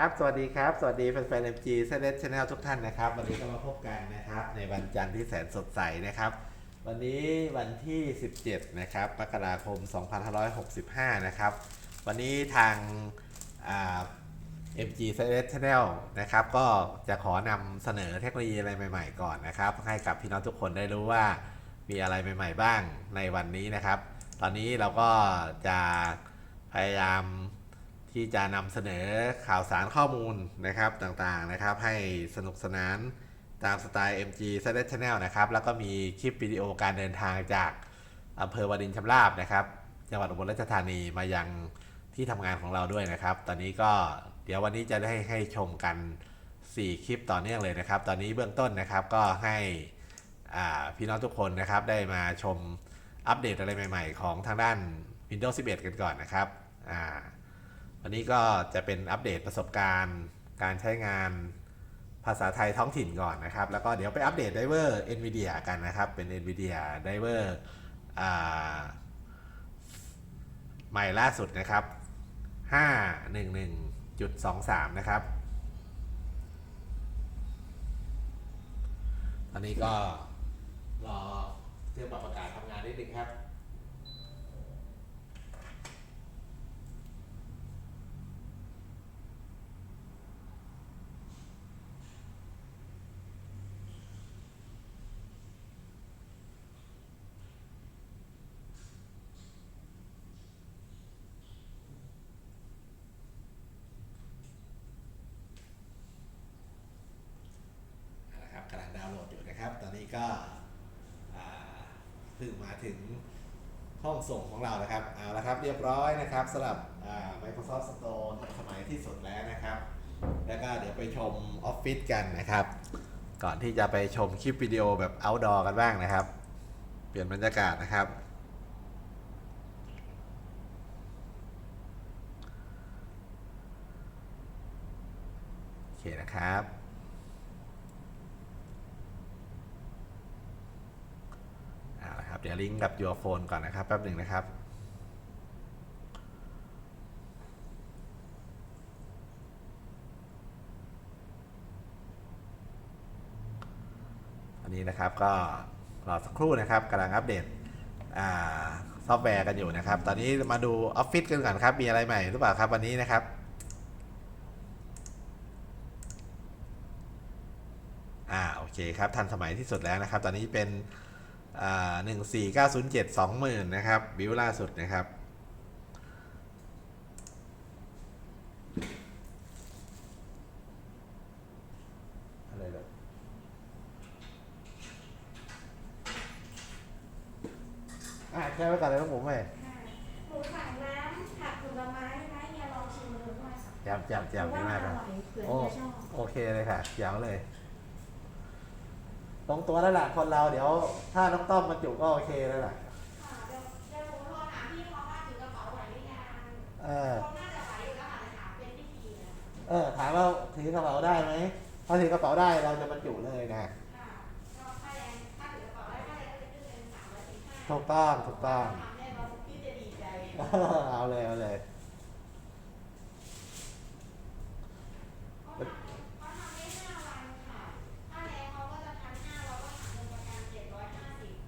ครับ สวัสดีครับ สวัสดีแฟนๆ MG เซเลสชาแนลทุกท่านนะครับ วันนี้ก็มาพบกันนะครับ ในวันจันทร์ที่แสนสดใสนะครับ วันนี้วันที่ 17 นะครับมกราคม 2565 นะครับ วันนี้ทางอ่า MG s e l e c Channel นะครับ ก็จะขอนำเสนอเทคโนโลยีอะไรใหม่ ๆ ก่อนนะครับ ให้กับพี่น้องทุกคนได้รู้ว่ามีอะไรใหม่ ๆ บ้างในวันนี้นะครับ ตอนนี้เราก็จะพยายาม ที่จะนำเสนอข่าวสารข้อมูลนะครับต่างๆนะครับ ให้สนุกสนานตามสไตล์ MG s e l e channel นะครับ แล้วก็มีคลิปวิดีโอการเดินทางจากอำเภอวารินชำราบนะครับ จังหวัดอุบลราชธานีมายังที่ทำงานของเราด้วยนะครับ ตอนนี้ก็เดี๋ยววันนี้จะได้ให้ชมกัน 4 คลิปต่อเนื่องเลยนะครับ ตอนนี้เบื้องต้นนะครับก็ให้พี่น้องทุกคนนะครับได้มาชมอัปเดตอะไรใหม่ ๆ ของทางด้าน Windows 11 กันก่อนนะครับอ่า วันนี้ก็จะเป็นอัปเดตประสบการณ์ การใช้งานภาษาไทยท้องถิ่นก่อนนะครับ แล้วก็เดี๋ยวไปอัปเดตไดเวอร์ NVIDIA กันนะครับ เป็น NVIDIA ไดเวอร์ใหม่ล่าสุดนะครับ 511.23 นะครับ ตอนนี้ก็รอเครื่องปรับอากาศทำงานนิดนึงครับนะครับกำลังดาวน์โหลดอยู่นะครับ ตอนนี้ ก็อ่าเพิ่งมาถึงห้องส่งของเรานะครับเอาละครับเรียบร้อยนะครับสำหรับ Microsoft Store ทันสมัยที่สุดแล้วนะครับ แล้วก็เดี๋ยวไปชมออฟฟิศกันนะครับ ก่อนที่จะไปชมคลิปวิดีโอแบบ outdoor กันบ้างนะครับ เปลี่ยนบรรยากาศนะครับโอเคนะครับ เอาละครับ เดี๋ยวลิงก์กับ your phone ก่อนนะครับแป๊บหนึ่งนะครับอันนี้นะครับก็รอสักครู่นะครับกำลังอัปเดตอซอฟต์แวร์กันอยู่นะครับ ตอนนี้มาดูออฟฟิศกันก่อนครับ มีอะไรใหม่หรือเปล่าครับวันนี้นะครับ อ่าโอเคครับทันสมัยที่สุดแล้วนะครับ ตอนนี้เป็น หนึ่งสี่เก้าศูนย์เจ็ดสองหมื่นนะครับ บิวล่าสุดนะครับ อะไรเลยอ่าแค่ไว้ก่อนเลยครับผมเว้ยค่ะหมูสั่งน้ำผักผลไม้นะเฮียลองชิมดูด้วยค่ะแจมแจมแจมดีมากครับว่าอร่อยเผื่อโอ้เฮียชอบ โอเคเลยค่ะเดี๋ยวเลย ตรงตัวแล้วล่ะคนเราเดี๋ยว ถ้าน้องต้อมมาจุก็โอเคแล้วล่ะค่ะเดี๋ยวเดี๋ยวหนูโทรถามพี่เขาว่าถือกระเป๋าไหวหรือยังเออคงน่าจะไหวอยู่แล้วค่ะแต่ถามเป็นพิธีนะเออถามว่าถือกระเป๋าได้ไหมถ้าถือกระเป๋าได้เราจะบรรจุเลยนะค่ะก็ค่าแรงถ้าถือกระเป๋าได้ค่าแรงก็จะขึ้นเป็นสามร้อยสิบห้าถูกต้องถูกต้องทำแน่นอนพี่จะดีใจเอาเลยเอาเลย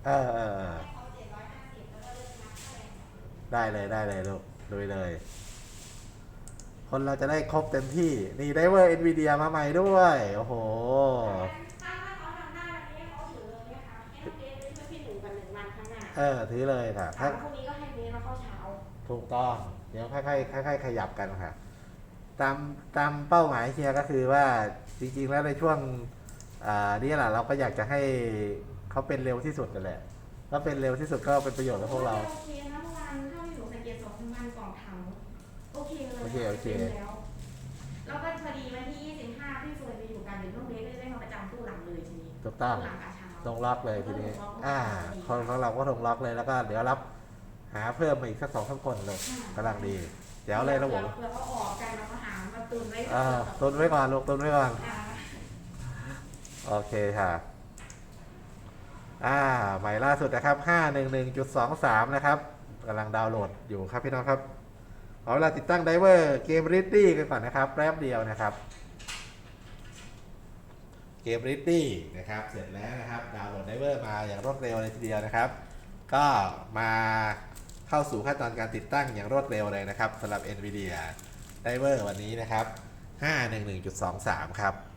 ของเราได้เลยได้เลยลูกลุยเลย คนเราจะได้ครบเต็มที่ นี่ได้เวอร์ NVIDIA มาใหม่ด้วย โอ้โหถ้าถ้าเขาทำได้แบบนี้ให้เขาถือเลยนะคะให้น้องเบสไปช่วยพี่หนูกันหนึ่งวันข้างหน้าเออถือเลยค่ะถาถ้ามพรุ่งนี้ก็ให้เบสมาเข้าเช้า ถูกต้อง เดี๋ยวค่อยๆค่อยๆขยับกันค่ะ ตามตามเป้าหมายเชียร์ก็คือว่าจริงๆแล้วในช่วงอ่านี่แหละเราก็อยากจะให้ เขาเป็นเร็วที่สุดกันแหละถ้าเป็นเร็วที่สุดก็เป็นประโยชน์กับพวกเรา โอเคนะเมื่อวานถ้าพี่หนูสังเกตสองวันกล่องถังโอเคเลยโอเคโอเคต็มแล้วแล้วก็พอดีวันที่25พี่เฟิร์นไปอยู่กันเดี๋ยวน้องเบสก็จะได้มาประจำตู้หลังเลยทีนี้ถูกต้องตู้หลังกาเช้า ตรงล็อกเลยทีนี้ อ่าคนของเราก็ตรงล็อกเลยแล้วก็เดี๋ยวรับ หาเพิ่มมาอีกสักสองสามคนเลยกำลังดีเดี๋ยวเลยนะผมเผื่อเขาออกกันเราก็หามาตุนไว้อ่าตุนไว้ก่อนลูกตุนไว้ก่อน อ่า โอเคค่ะ อ่าใหม่ล่าสุดนะครับ 511.23 นะครับกำลังดาวน์โหลดอยู่ครับพี่น้องครับขอเวลาติดตั้งไดเวอร์เกมริดดี้กันก่อนนะครับ แป๊บเดียวนะครับ เกมริดดี้นะครับ เสร็จแล้วนะครับ ดาวน์โหลดไดเวอร์มาอย่างรวดเร็วเลยทีเดียวนะครับ ก็มาเข้าสู่ขั้นตอนการติดตั้งอย่างรวดเร็วเลยนะครับสำหรับ NVIDIA ไดเวอร์วันนี้นะครับ 511.23 ครับ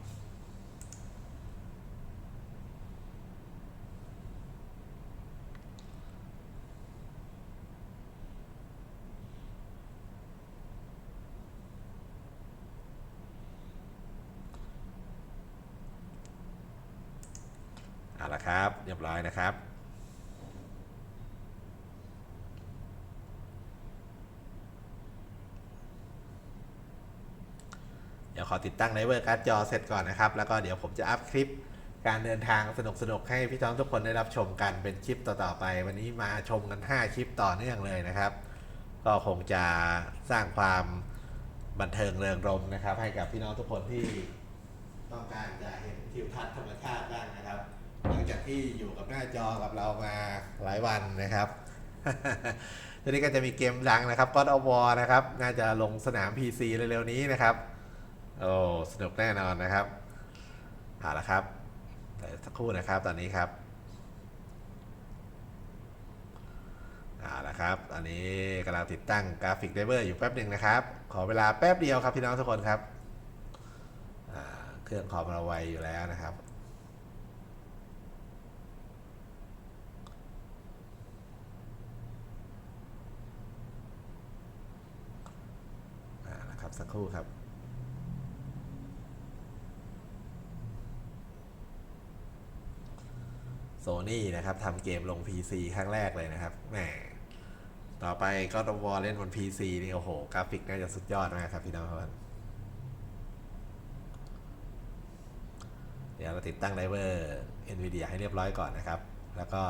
เอาละครับ เรียบร้อยนะครับ เดี๋ยวขอติดตั้งไดเวอร์การ์ดจอเสร็จก่อนนะครับ แล้วก็เดี๋ยวผมจะอัพคลิปการเดินทางสนุกๆ ให้พี่น้องทุกคนได้รับชมกันเป็นคลิปต่อๆไป วันนี้มาชมกัน 5 คลิปต่อเนื่องเลยนะครับ ก็คงจะสร้างความบันเทิงเริงรมนะครับ ให้กับพี่น้องทุกคนที่ต้องการจะเห็นทิวทัศน์ธรรมชาติบ้างนะครับ ที่อยู่กับหน้าจอกับเรามาหลายวันนะครับทีนี้ก็จะมีเกมดังนะครับ God of War นะครับ น่าจะลงสนาม PC เร็วๆนี้นะครับ โอ้สนุกแน่นอนนะครับเอาละครับเดี๋ยวสักครู่นะครับตอนนี้ครับเอาละครับตอนนี้กำลังติดตั้งกราฟิกไดเวอร์อยู่แป๊บหนึ่งนะครับ ขอเวลาแป๊บเดียวครับพี่น้องทุกคนครับเครื่องคอมเราไวอยู่แล้วนะครับ อ่านะครับ สักครู่ครับโซนี่นะครับทำเกมลง PC ครั้งแรกเลยนะครับแหมต่อไปก็ต้องวอลเล่นบน PC นี่โอ้โห กราฟิกน่าจะสุดยอดมากครับพี่น้องครับเดี๋ยวเราติดตั้งไดเวอร์ NVIDIA ให้เรียบร้อยก่อนนะครับ แล้วก็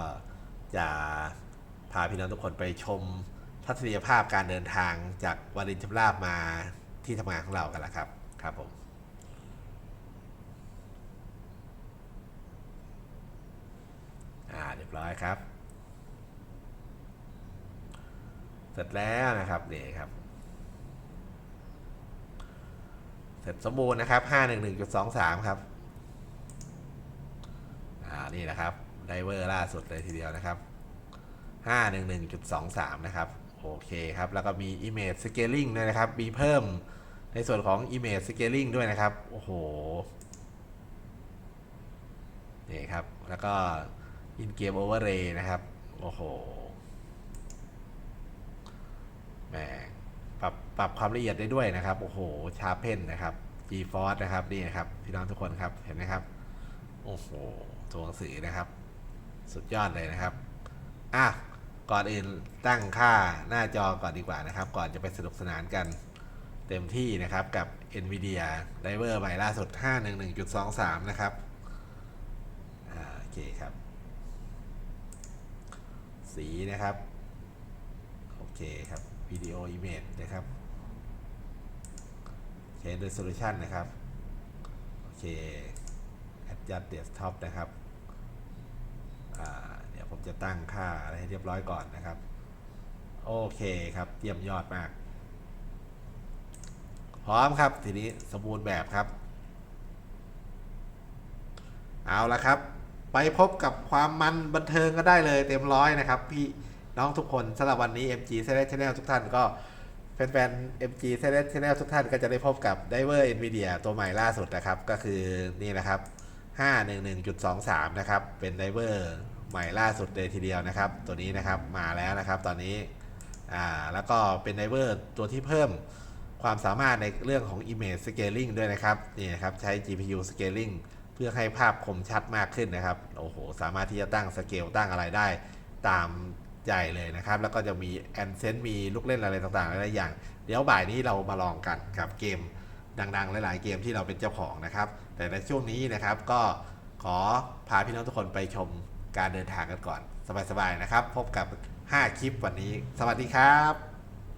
จะพาพี่น้องทุกคนไปชมทัศนียภาพการเดินทางจากวารินชำราบมา ที่ทำงานของเรากันละครับครับผมอ่าเรียบร้อยครับ เสร็จแล้วนะครับนี่ครับ เสร็จสมบูรณ์นะครับ 511.23 ครับอ่านี่นะครับไดเวอร์ล่าสุดเลยทีเดียวนะครับ 511.23 นะครับ โอเคครับ แล้วก็มี Image Scaling ด้วยนะครับ มีเพิ่มในส่วนของ Image Scaling ด้วยนะครับ โอ้โห นี่ครับ แล้วก็ In Game Overlay นะครับ โอ้โหแหมปรับปรับความละเอียดได้ด้วยนะครับ โอ้โห ชาร์เพนนะครับ GeForce นะครับ นี่นะครับ พี่น้องทุกคนครับ เห็นไหมครับ โอ้โห ตัวหนังสือนะครับ สุดยอดเลยนะครับ อะ ก่อนอื่นตั้งค่าหน้าจอก่อนดีกว่านะครับ ก่อนจะไปสนุกสนานกันเต็มที่นะครับกับ NVIDIA Driver ใหม่ล่าสุด 511.23 นะครับโอเคครับ สีนะครับ โอเคครับวิดีโอ Image นะครับ Change Resolution นะครับ โอเค Adjust Desktop นะครับ จะตั้งค่าอะไรให้เรียบร้อยก่อนนะครับ โอเคครับ เยี่ยมยอดมาก พร้อมครับทีนี้สมบูรณ์แบบครับ เอาละครับ ไปพบกับความมันบันเทิงก็ได้เลยเต็มร้อยนะครับ พี่น้องทุกคนสำหรับวันนี้ MG s e l e c t Channel ทุกท่านก็แฟนๆ MG s e l e c t Channel ทุกท่านก็จะได้พบกับ Diver Nvidia ตัวใหม่ล่าสุดนะครับ ก็คือนี่นะครับ 511.23 นะครับ เป็น Diver ใหม่ล่าสุดเลยทีเดียวนะครับ ตัวนี้นะครับมาแล้วนะครับตอนนี้อ่าแล้วก็เป็น Diver ตัวที่เพิ่มความสามารถในเรื่องของ Image Scaling ด้วยนะครับนี่นะครับใช้ GPU Scaling เพื่อให้ภาพคมชัดมากขึ้นนะครับโอ้โหสามารถที่จะตั้งสเกลตั้งอะไรได้ตามใจเลยนะครับ แล้วก็จะมีแอนเซนมีลูกเล่นอะไรต่างๆหลายอย่าง เดี๋ยวบ่ายนี้เรามาลองกันกับเกม ดังๆ หลายๆ เกมที่เราเป็นเจ้าของนะครับ แต่ในช่วงนี้นะครับก็ขอพาพี่น้องทุกคนไปชมการเดินทางกันก่อน สบายๆนะครับ พบกับ 5 คลิปวันนี้ สวัสดีครับ